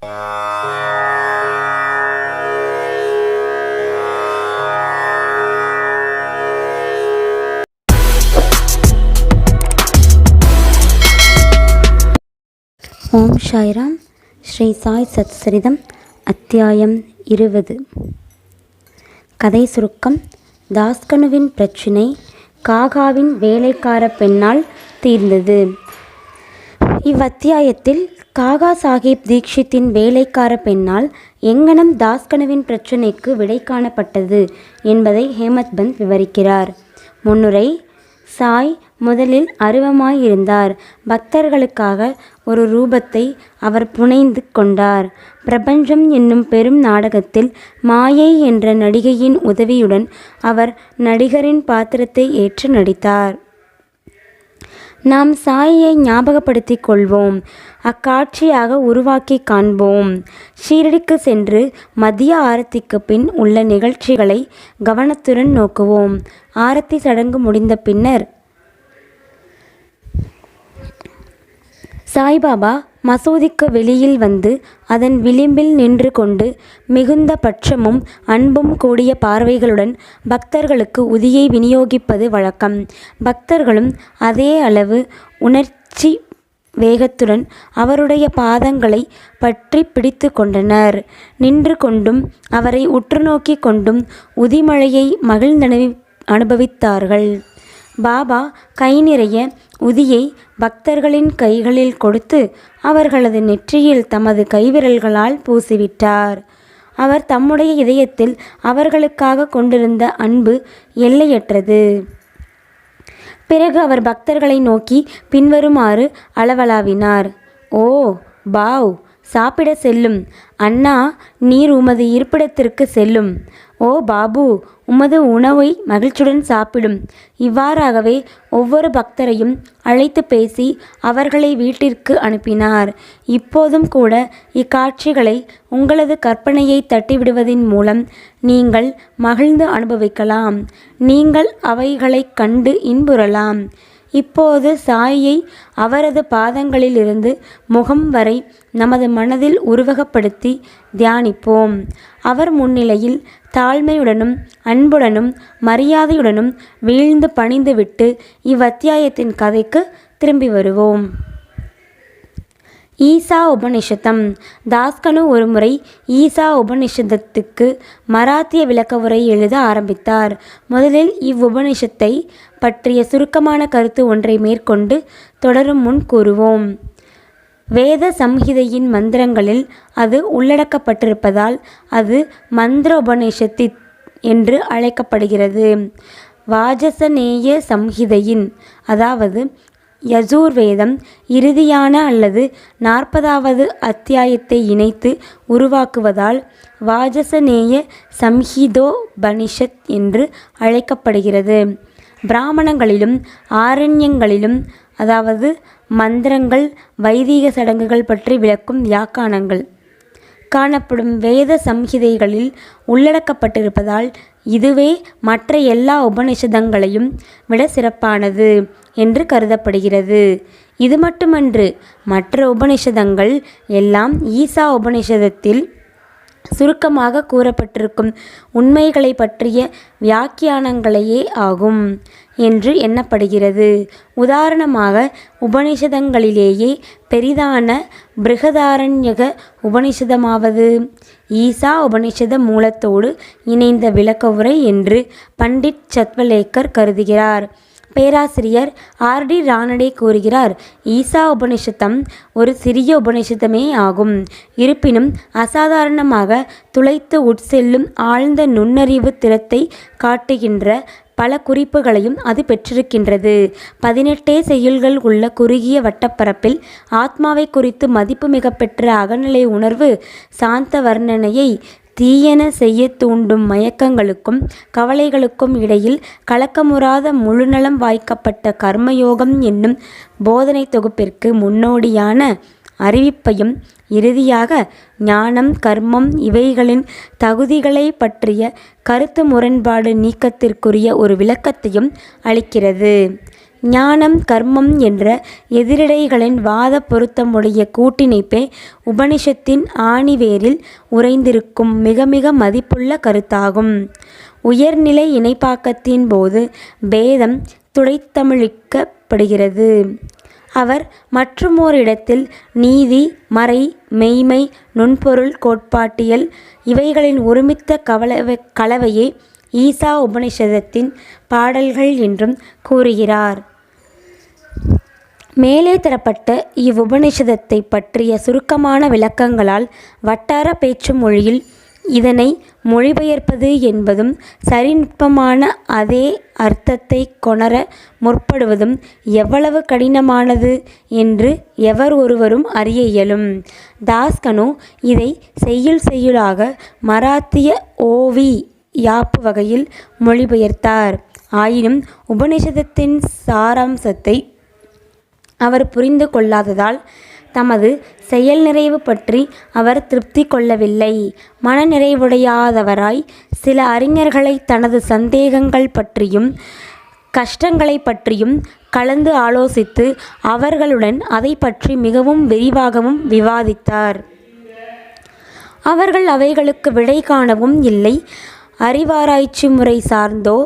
Uh... ஓம் சாய்ராம். ஸ்ரீ சாய் சத்சரிதம் அத்தியாயம் இருபது. கதை சுருக்கம் தாஸ்கனுவின் பிரச்சினை காகாவின் வேலைக்கார பெண்ணால் தீர்ந்தது. இவ்வத்தியாயத்தில் காகா சாஹிப் தீக்ஷித்தின் வேலைக்கார பெண்ணால் எங்கனம் தாஸ்கனுவின் பிரச்சினைக்கு விடை காணப்பட்டது என்பதை ஹேமத் பந்த் விவரிக்கிறார். முன்னுரை சாய் முதலில் அருவமாயிருந்தார். பக்தர்களுக்காக ஒரு ரூபத்தை அவர் புனைந்து கொண்டார். பிரபஞ்சம் என்னும் பெரும் நாடகத்தில் மாயை என்ற நடிகையின் உதவியுடன் அவர் நடிகரின் பாத்திரத்தை ஏற்று நடித்தார். நாம் சாயை ஞாபகப்படுத்திக் கொள்வோம். அக்காட்சியாக உருவாக்கி காண்போம். ஷீரடிக்கு சென்று மதிய ஆரத்திக்கு பின் உள்ள நிகழ்ச்சிகளை கவனத்துடன் நோக்குவோம். ஆரத்தி சடங்கு முடிந்த பின்னர் சாய்பாபா மசூதிக்கு வெளியில் வந்து அதன் விளிம்பில் நின்று கொண்டு மிகுந்த பட்சமும் அன்பும் கூடிய பார்வைகளுடன் பக்தர்களுக்கு உதியை விநியோகிப்பது வழக்கம். பக்தர்களும் அதே அளவு உணர்ச்சி வேகத்துடன் அவருடைய பாதங்களை பற்றி பிடித்து கொண்டனர். நின்று கொண்டும் அவரை உற்று நோக்கி கொண்டும் உதிமழையை மகிழ்ந்தனவி அனுபவித்தார்கள். பாபா கை நிறைய உதியை பக்தர்களின் கைகளில் கொடுத்து அவர்களது நெற்றியில் தமது கைவிரல்களால் பூசிவிட்டார். அவர் தம்முடைய இதயத்தில் அவர்களுக்காக கொண்டிருந்த அன்பு எல்லையற்றது. பிறகு அவர் பக்தர்களை நோக்கி பின்வருமாறு அளவலாவினார். ஓ பாவ் சாப்பிட செல்லும். அண்ணா நீர் உமது இருப்பிடத்திற்கு செல்லும். ஓ பாபு உமது உணவை மகிழ்ச்சியுடன் சாப்பிடும். இவ்வாறாகவே ஒவ்வொரு பக்தரையும் அழைத்து பேசி அவர்களை வீட்டிற்கு அனுப்பினார். இப்போதும் கூட இக்காட்சிகளை உங்களது கற்பனையை தட்டிவிடுவதின் மூலம் நீங்கள் மகிழ்ந்து அனுபவிக்கலாம். நீங்கள் அவைகளைக் கண்டு இன்புறலாம். இப்போது சாயை அவரது பாதங்களிலிருந்து முகம் வரை நமது மனதில் உருவகப்படுத்தி தியானிப்போம். அவர் முன்னிலையில் தாழ்மையுடனும் அன்புடனும் மரியாதையுடனும் வீழ்ந்து பணிந்துவிட்டு இவ்வத்தியாயத்தின் கதைக்கு திரும்பி வருவோம். ஈசா உபநிஷத்தம். தாஸ்கனு ஒருமுறை ஈசா உபநிஷதத்துக்கு மராத்திய விளக்க உரை எழுத ஆரம்பித்தார். முதலில் இவ்வுபநிஷத்தை பற்றிய சுருக்கமான கருத்து ஒன்றை மேற்கொண்டு தொடரும் முன் கூறுவோம். வேத சம்ஹிதையின் மந்திரங்களில் அது உள்ளடக்கப்பட்டிருப்பதால் அது மந்திரோபநிஷத்தி என்று அழைக்கப்படுகிறது. வாஜசநேய சம்ஹிதையின் அதாவது யஜூர்வேதம் இறுதியான அல்லது நாற்பதாவது அத்தியாயத்தை இணைத்து உருவாக்குவதால் வாஜசநேய சம்ஹிதோபனிஷத் என்று அழைக்கப்படுகிறது. பிராமணங்களிலும் ஆரண்யங்களிலும் அதாவது மந்திரங்கள் வைதீக சடங்குகள் பற்றி விளக்கும் வியாக்கானங்கள் காணப்படும் வேத சம்ஹிதைகளில் உள்ளடக்கப்பட்டிருப்பதால் இதுவே மற்ற எல்லா உபனிஷதங்களையும் விட சிறப்பானது என்று கருதப்படுகிறது. இது மட்டுமன்று மற்ற உபனிஷதங்கள் எல்லாம் ஈசா உபனிஷதத்தில் சுருக்கமாக கூறப்பட்டிருக்கும் உண்மைகளை பற்றிய வியாக்கியானங்களையே ஆகும் என்று எண்ணப்படுகிறது. உதாரணமாக உபனிஷதங்களிலேயே பெரிதான பிருகதாரண்யக உபனிஷதமாவது ஈசா உபனிஷத மூலத்தோடு இணைந்த விளக்கவுரை என்று பண்டிட் சத்வலேக்கர் கருதுகிறார். பேராசிரியர் ஆர் டி ரானடே கூறுகிறார் ஈசா உபனிஷத்தம் ஒரு சிறிய உபனிஷத்தமே ஆகும். இருப்பினும் அசாதாரணமாக துளைத்து உட்செல்லும் ஆழ்ந்த நுண்ணறிவு திறத்தை காட்டுகின்ற பல குறிப்புகளையும் அது பெற்றிருக்கின்றது. பதினெட்டே செய்யுள்கள் உள்ள குறுகிய வட்டப்பரப்பில் ஆத்மாவை குறித்து மதிப்பு மிகப்பெற்ற அகநிலை உணர்வு சாந்த வர்ணனையை தீயன செய்ய தூண்டும் மயக்கங்களுக்கும் கவலைகளுக்கும் இடையில் கலக்கமுறாத முழுநலம் வாய்க்கப்பட்ட கர்மயோகம் என்னும் போதனை தொகுப்பிற்கு முன்னோடியான அறிவிப்பையும் இறுதியாக ஞானம் கர்மம் இவைகளின் தகுதிகளை பற்றிய கருத்து முரண்பாடு நீக்கத்திற்குரிய ஒரு விளக்கத்தையும் அளிக்கிறது. ஞானம் கர்மம் என்ற எதிரிடைகளின் வாத பொருத்தமுடைய கூட்டிணைப்பே உபனிஷத்தின் ஆணிவேரில் உறைந்திருக்கும் மிக மிக மதிப்புள்ள கருத்தாகும். உயர்நிலை இணைப்பாக்கத்தின் போது பேதம் துடைத்தமிழிக்கப்படுகிறது. அவர் மற்றுமோரிடத்தில் நீதி மறை மெய்மை நுண்பொருள் கோட்பாட்டியல் இவைகளின் ஒருமித்த கவலவ கலவையே ஈசா உபனிஷதத்தின் பாடல்கள் என்றும் கூறுகிறார். மேலே தரப்பட்ட இவ்வுபநிஷதத்தை பற்றிய சுருக்கமான விளக்கங்களால் வட்டார பேச்சு மொழியில் இதனை மொழிபெயர்ப்பது என்பதும் சரிநுட்பமான அதே அர்த்தத்தை கொணர முற்படுவதும் எவ்வளவு கடினமானது என்று எவர் ஒருவரும் அறிய இயலும். தாஸ்கனு இதை செய்யுள் செய்யுளாக மராத்திய ஓவி யாப்பு வகையில் மொழிபெயர்த்தார். ஆயினும் உபநிஷதத்தின் சாராம்சத்தை அவர் புரிந்து கொள்ளாததால் தமது செயல் நிறைவு பற்றி அவர் திருப்தி கொள்ளவில்லை. மனநிறைவுடையாதவராய் சில அறிஞர்களை தனது சந்தேகங்கள் பற்றியும் கஷ்டங்களை பற்றியும் கலந்து ஆலோசித்து அவர்களுடன் அதை பற்றி மிகவும் விரிவாகவும் விவாதித்தார். அவர்கள் அவைகளுக்கு விடை காணவும் இல்லை. அறிவாராய்ச்சி முறை சார்ந்தோ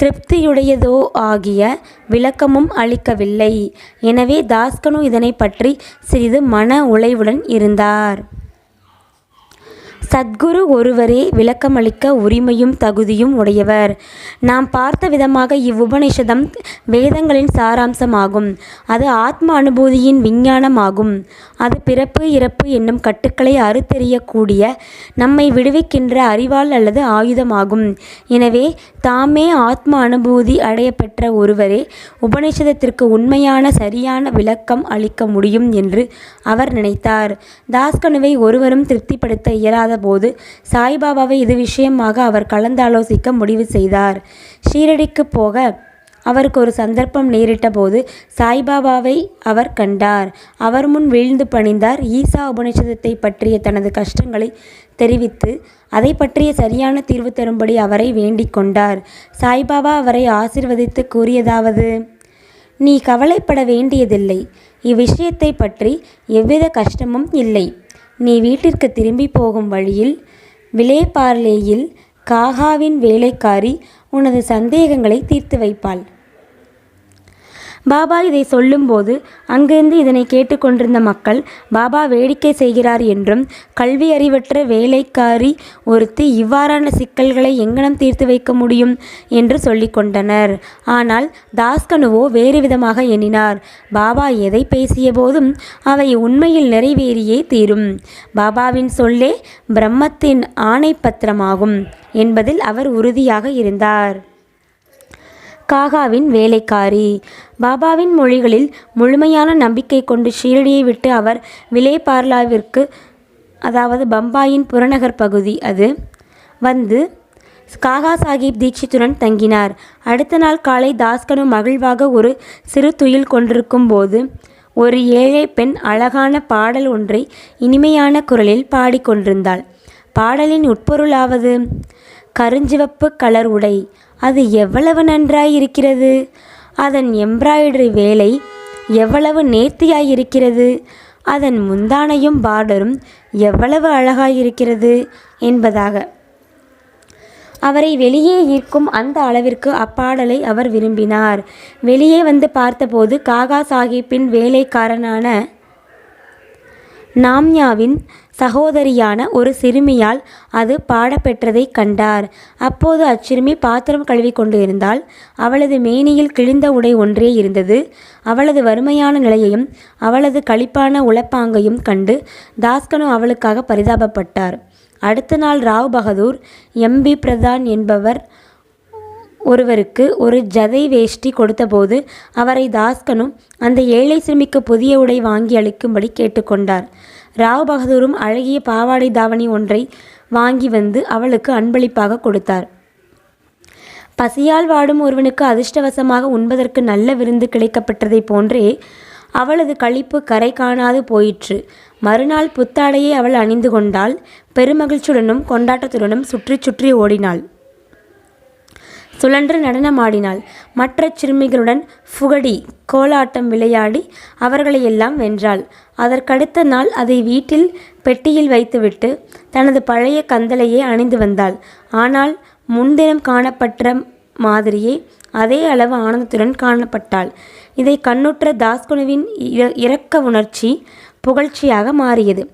திருப்தியுடையதோ ஆகிய விளக்கமும் அளிக்கவில்லை. எனவே தாஸ்கனு இதனை பற்றி சிறிது மன உளைவுடன் இருந்தார். சத்குரு ஒருவரே விளக்கமளிக்க உரிமையும் தகுதியும் உடையவர். நாம் பார்த்த விதமாக இவ்வுபனிஷதம் வேதங்களின் சாராம்சமாகும். அது ஆத்ம அனுபூதியின் விஞ்ஞானமாகும். அது பிறப்பு இறப்பு என்னும் கட்டுக்களை அறுத்தெறியக்கூடிய நம்மை விடுவிக்கின்ற அறிவாள் அல்லது ஆயுதமாகும். எனவே தாமே ஆத்ம அனுபூதி அடையப்பெற்ற ஒருவரே உபநிஷதத்திற்கு உண்மையான சரியான விளக்கம் அளிக்க முடியும் என்று அவர் நினைத்தார். தாஸ்கனுவை ஒருவரும் திருப்திப்படுத்த இயலாத போது சாய்பாபாவை இது விஷயமாக அவர் கலந்தாலோசிக்க முடிவு செய்தார். ஷீரடிக்கு போக அவருக்கு ஒரு சந்தர்ப்பம் நேரிட்ட போது சாய்பாபாவை அவர் கண்டார். அவர் முன் வீழ்ந்து பணிந்தார். ஈசா உபனிஷதத்தை பற்றிய தனது கஷ்டங்களை தெரிவித்து அதை பற்றிய சரியான தீர்வு தரும்படி அவரை வேண்டிக் கொண்டார். சாய்பாபா அவரை ஆசிர்வதித்து கூறியதாவது நீ கவலைப்பட வேண்டியதில்லை. இவ்விஷயத்தை பற்றி எவ்வித கஷ்டமும் இல்லை. நீ வீட்டிற்கு திரும்பி போகும் வழியில் விலேபார்லேயில் காகாவின் வேலைக்காரி உனது சந்தேகங்களை தீர்த்து வைப்பாள். பாபா இதை சொல்லும்போது அங்கிருந்து இதனை கேட்டுக்கொண்டிருந்த மக்கள் பாபா வேடிக்கை செய்கிறார் என்றும் கல்வி அறிவற்ற வேலைக்காரி ஒருத்தி இவ்வாறான சிக்கல்களை எங்கனம் தீர்த்து வைக்க முடியும்? என்று சொல்லிக்கொண்டனர் ஆனால் தாஸ்கனுவோ வேறு விதமாக எண்ணினார். பாபா எதை பேசிய போதும் அவை உண்மையில் நிறைவேறியே தீரும். பாபாவின் சொல்லே பிரம்மத்தின் ஆணை பத்திரமாகும் என்பதில் அவர் உறுதியாக இருந்தார். காகாவின் வேலைக்காரி. பாபாவின் மொழிகளில் முழுமையான நம்பிக்கை கொண்டு ஷீரடியை விட்டு அவர் விலேபார்லாவிற்கு அதாவது பம்பாயின் புறநகர் பகுதி அது வந்து காகா சாஹிப் தீட்சித்துடன் தங்கினார். அடுத்த நாள் காலை தாஸ்கனு மகிழ்வாக ஒரு சிறு துயில் கொண்டிருக்கும் போது ஒரு ஏழை பெண் அழகான பாடல் ஒன்றை இனிமையான குரலில் பாடிக்கொண்டிருந்தாள். பாடலின் உட்பொருளாவது கருஞ்சிவப்பு கலர் உடை. அது எவ்வளவு நன்றாயிருக்கிறது? அதன் எம்ப்ராய்டரி வேலை எவ்வளவு நேர்த்தியாயிருக்கிறது? அதன் முந்தானையும் பார்டரும் எவ்வளவு அழகாயிருக்கிறது என்பதாக. அவரை வெளியே ஈர்க்கும் அந்த அளவிற்கு அப்பாடலை அவர் விரும்பினார். வெளியே வந்து பார்த்தபோது காகா சாஹிப்பின் வேலைக்காரனான நாம்யாவின் சகோதரியான ஒரு சிறுமியால் அது பாடப்பெற்றதைக் கண்டார். அப்போது அச்சிறுமி பாத்திரம் கழுவி கொண்டு இருந்தால் அவளது மேனியில் கிழிந்த உடை ஒன்றே இருந்தது. அவளது வறுமையான நிலையையும் அவளது களிப்பான உளப்பாங்கையும் கண்டு தாஸ்கனு அவளுக்காக பரிதாபப்பட்டார். அடுத்த நாள் ராவ் பகதூர் எம்பி பிரதான் என்பவர் ஒருவருக்கு ஒரு ஜதை வேஷ்டி கொடுத்தபோது அவரை தாஸ்கனும் அந்த ஏழை சிறுமிக்கு புதிய உடை வாங்கி அளிக்கும்படி கேட்டுக்கொண்டார் ராவ் பகதூரும் அழகிய பாவாடை தாவணி ஒன்றை வாங்கி வந்து அவளுக்கு அன்பளிப்பாக கொடுத்தார். பசியால் வாடும் ஒருவனுக்கு அதிர்ஷ்டவசமாக உண்பதற்கு நல்ல விருந்து கிடைக்கப்பட்டதைப் போன்றே அவளது களிப்பு கரை காணாது போயிற்று. மறுநாள் புத்தாடையை அவள் அணிந்து கொண்டாள். பெருமகிழ்ச்சியுடனும் கொண்டாட்டத்துடனும் சுற்றி சுற்றி ஓடினாள். சுழன்று நடனமாடினாள். மற்ற சிறுமிகளுடன் புகடி கோலாட்டம் விளையாடி அவர்களையெல்லாம் வென்றாள். அதற்கடுத்த நாள் அதை வீட்டில் பெட்டியில் வைத்துவிட்டு தனது பழைய கந்தலையே அணிந்து வந்தாள். ஆனால் முன்தினம் காணப்பட்ட மாதிரியே அதே அளவு ஆனந்தத்துடன் காணப்பட்டாள். இதை கண்ணுற்ற தாஸ்குனுவின் இர- இரக்க உணர்ச்சி புகழ்ச்சியாக மாறியது.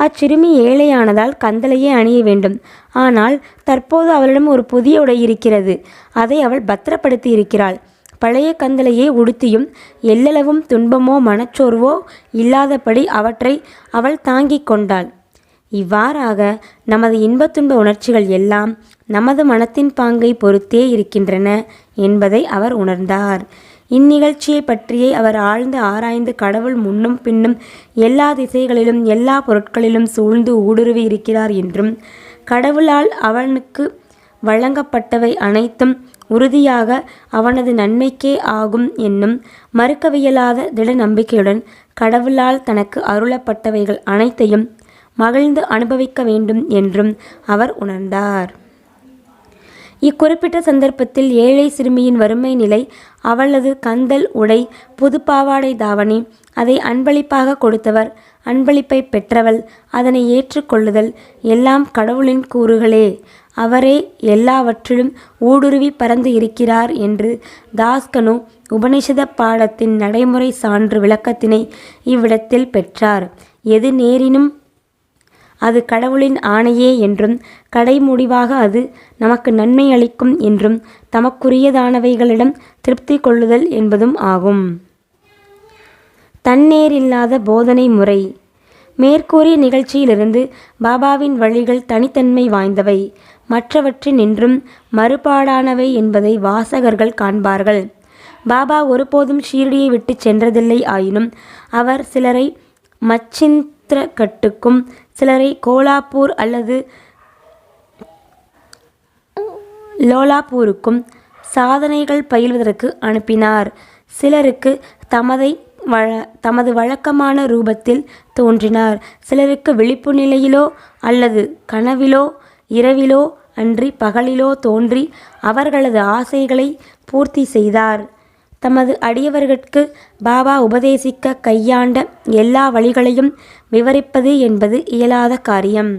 அச்சிறுமி ஏழையானதால் கந்தலையே அணிய வேண்டும். ஆனால் தற்போது அவளிடம் ஒரு புதிய உடை இருக்கிறது. அதை அவள் பத்திரப்படுத்தி இருக்கிறாள் பழைய கந்தலையே உடுத்தியும் எல்லளவும் துன்பமோ மனச்சோர்வோ இல்லாதபடி அவற்றை அவள் தாங்கிக் கொண்டாள். இவ்வாறாக நமது இன்பத் துன்ப உணர்ச்சிகள் எல்லாம் நமது மனத்தின் பாங்கை பொறுத்தே இருக்கின்றன என்பதை அவர் உணர்ந்தார். இந்நிகழ்ச்சியை பற்றியே அவர் ஆழ்ந்து ஆராய்ந்து கடவுள் முன்னும் பின்னும் எல்லா திசைகளிலும் எல்லா பொருட்களிலும் சூழ்ந்து ஊடுருவி இருக்கிறார் என்றும் கடவுளால் அவனுக்கு வழங்கப்பட்டவை அனைத்தும் உறுதியாக அவனது நன்மைக்கே ஆகும் என்னும் மறுக்கவியலாத திட நம்பிக்கையுடன் கடவுளால் தனக்கு அருளப்பட்டவைகள் அனைத்தையும் மகிழ்ந்து அனுபவிக்க வேண்டும் என்றும் அவர் உணர்ந்தார். இக்குறிப்பிட்ட சந்தர்ப்பத்தில் ஏழை சிறுமியின் வறுமை நிலை அவளது கந்தல் உடை புது பாவாடை தாவணி அதை அன்பளிப்பாக கொடுத்தவர் அன்பளிப்பை பெற்றவள் அதனை ஏற்றுக்கொள்ளுதல் எல்லாம் கடவுளின் கூறுகளே. அவரே எல்லாவற்றிலும் ஊடுருவி பறந்து இருக்கிறார் என்று தாஸ்கனு உபனிஷத பாடத்தின் நடைமுறை சான்று விளக்கத்தினை இவ்விடத்தில் பெற்றார். எது நேரினும் அது கடவுளின் ஆணையே என்றும் கடைமுடிவாக அது நமக்கு நன்மை அளிக்கும் என்றும் தமக்குரியதானவைகளிடம் திருப்தி கொள்ளுதல் என்பதும் ஆகும். தன்னேரில்லாத போதனை முறை. மேற்கூறிய நிகழ்ச்சியிலிருந்து பாபாவின் வழிகள் தனித்தன்மை வாய்ந்தவை. மற்றவற்றினின்றும் மறுபாடானவை என்பதை வாசகர்கள் காண்பார்கள். பாபா ஒருபோதும் ஷீரடியை விட்டு சென்றதில்லை ஆயினும் அவர் சிலரை மச்சிந்திரகட்டுக்கும் சிலரை கோலாப்பூர் அல்லது லோலாப்பூருக்கும் சாதனைகள் பயில்வதற்கு அனுப்பினார். சிலருக்கு தமதை வழ தமது வழக்கமான ரூபத்தில் தோன்றினார். சிலருக்கு விழிப்பு நிலையிலோ அல்லது கனவிலோ இரவிலோ அன்றி பகலிலோ தோன்றி அவர்களது ஆசைகளை பூர்த்தி செய்தார். தமது அடியவர்கட்கு பாபா உபதேசிக்க கையாண்ட எல்லா வழிகளையும் விவரிப்பது என்பது இயலாத காரியம்.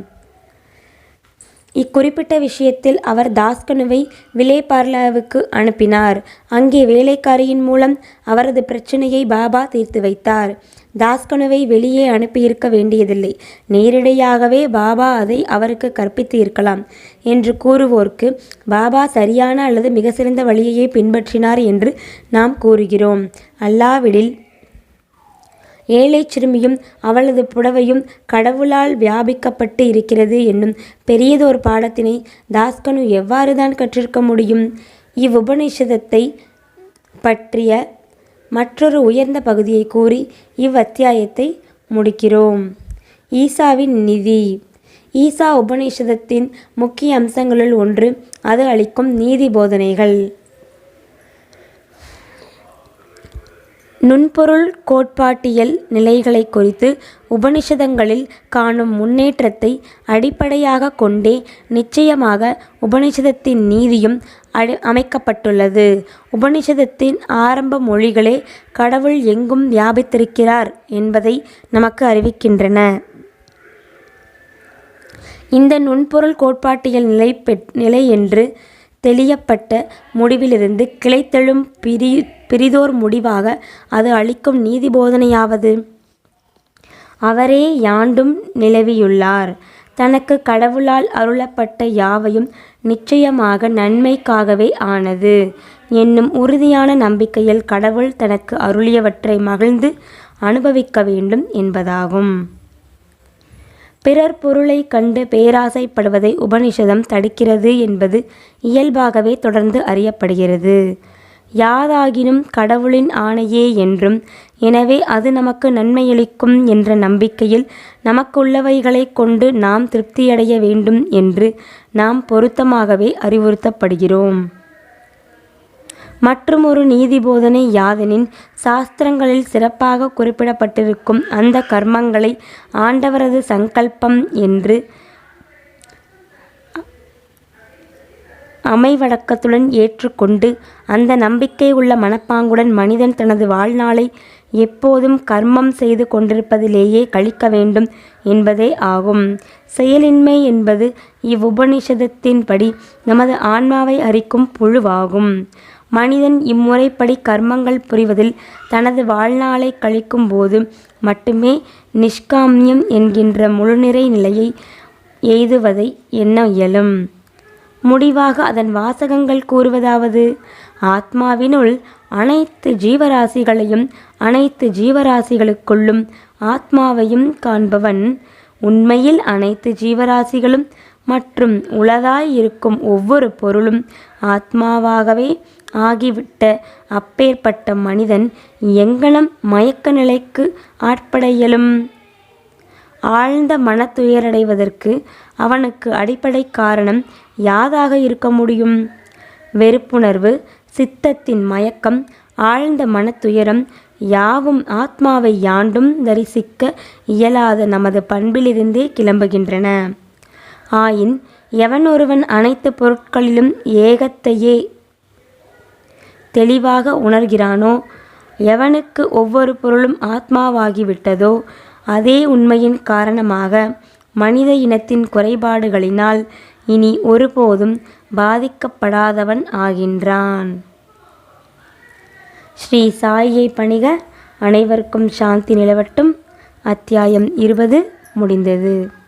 இக்குறிப்பிட்ட விஷயத்தில் அவர் தாஸ்கனுவை விலேபார்லாவுக்கு அனுப்பினார். அங்கே வேலைக்காரியின் மூலம் அவரது பிரச்சனையை பாபா தீர்த்து வைத்தார். தாஸ்கனுவை வெளியே அனுப்பியிருக்க வேண்டியதில்லை. நேரிடையாகவே பாபா அதை அவருக்கு கற்பித்து இருக்கலாம் என்று கூறுவோர்க்கு பாபா சரியான அல்லது மிக சிறந்த வழியையே பின்பற்றினார் என்று நாம் கூறுகிறோம். அல்லாவிடில் ஏழை சிறுமியும் அவளது புடவையும் கடவுளால் வியாபிக்கப்பட்டு இருக்கிறது என்னும் பெரியதோர் பாடத்தினை தாஸ்கனு எவ்வாறுதான் கற்றிருக்க முடியும்? இவ்வுபநிஷதத்தை பற்றிய மற்றொரு உயர்ந்த பகுதியை கூறி இவ்வத்தியாயத்தை முடிக்கிறோம். ஈசாவின் நிதி. ஈசா உபநிஷதத்தின் முக்கிய அம்சங்களுள் ஒன்று அது அளிக்கும் நீதி போதனைகள். நுண்பொருள் கோட்பாட்டியல் நிலைகளை குறித்து உபனிஷதங்களில் காணும் முன்னேற்றத்தை அடிப்படையாக கொண்டே நிச்சயமாக உபனிஷதத்தின் நீதியும் அடி அமைக்கப்பட்டுள்ளது. உபனிஷதத்தின் ஆரம்ப மொழிகளே கடவுள் எங்கும் வியாபித்திருக்கிறார் என்பதை நமக்கு அறிவிக்கின்றன. இந்த நுண்பொருள் கோட்பாட்டியல் நிலை பெ நிலை என்று தெளியப்பட்ட முடிவிலிருந்து கிளைத்தெழும் பிரி பிரிதோர் முடிவாக அது அளிக்கும் நீதி போதனையாவது? அவரே யாண்டும் நிலவியுள்ளார். தனக்கு கடவுளால் அருளப்பட்ட யாவையும் நிச்சயமாக நன்மைக்காகவே ஆனது. என்னும் உறுதியான நம்பிக்கையில் கடவுள் தனக்கு அருளியவற்றை மகிழ்ந்து அனுபவிக்க வேண்டும் என்பதாகும். பிறர் பொருளை கண்டு பேராசைப்படுவதை உபனிஷதம் தடுக்கிறது என்பது இயல்பாகவே தொடர்ந்து அறியப்படுகிறது. யாதாகினும் கடவுளின் ஆணையே என்றும் எனவே அது நமக்கு நன்மையளிக்கும் என்ற நம்பிக்கையில் நமக்குள்ளவைகளைக் கொண்டு நாம் திருப்தியடைய வேண்டும் என்று நாம் பொருத்தமாகவே அறிவுறுத்தப்படுகிறோம். மற்றுமொரு நீதி போதனை யாதெனின் சாஸ்திரங்களில் சிறப்பாக குறிப்பிடப்பட்டிருக்கும் அந்த கர்மங்களை ஆண்டவரது சங்கல்பம் என்று அமைவடக்கத்துடன் ஏற்றுக்கொண்டு அந்த நம்பிக்கை உள்ள மனப்பாங்குடன் மனிதன் தனது வாழ்நாளை எப்போதும் கர்மம் செய்து கொண்டிருப்பதிலேயே கழிக்க வேண்டும் என்பதே ஆகும். செயலின்மை என்பது இவ்வுபனிஷதத்தின்படி நமது ஆன்மாவை அரிக்கும் புழுவாகும். மனிதன் இம்முறைப்படி கர்மங்கள் புரிவதில் தனது வாழ்நாளை கழிக்கும் போது மட்டுமே நிஷ்காமியம் என்கின்ற முழுநிறை நிலையை எய்துவதை எண்ண இயலும். முடிவாக அதன் வாசகங்கள் கூறுவதாவது ஆத்மாவினுள் அனைத்து ஜீவராசிகளையும் அனைத்து ஜீவராசிகளுக்குள்ளும் ஆத்மாவையும் காண்பவன் உண்மையில் அனைத்து ஜீவராசிகளும் மற்றும் உளதாய் இருக்கும் ஒவ்வொரு பொருளும் ஆத்மாவாகவே ஆகிவிட்ட அப்பேற்பட்ட மனிதன் எங்கனம் மயக்க நிலைக்கு ஆட்பட இயலும் ஆழ்ந்த மனத்துயரடைவதற்கு அவனுக்கு அடிப்படை காரணம் யாதாக இருக்க முடியும்? வெறுப்புணர்வு சித்தத்தின் மயக்கம் ஆழ்ந்த மனத்துயரம் யாவும் ஆத்மாவை யாண்டும் தரிசிக்க இயலாத நமது பண்பிலிருந்தே கிளம்புகின்றன. ஆயின் எவன் ஒருவன் அனைத்து பொருட்களிலும் ஏகத்தையே தெளிவாக உணர்கிறானோ எவனுக்கு ஒவ்வொரு பொருளும் ஆத்மாவாகிவிட்டதோ அதே உண்மையின் காரணமாக மனித இனத்தின் குறைபாடுகளினால் இனி ஒருபோதும் பாதிக்கப்படாதவன் ஆகின்றான். ஸ்ரீ சாயியை பணிக அனைவருக்கும் சாந்தி நிலவட்டும். அத்தியாயம் இருபது முடிந்தது.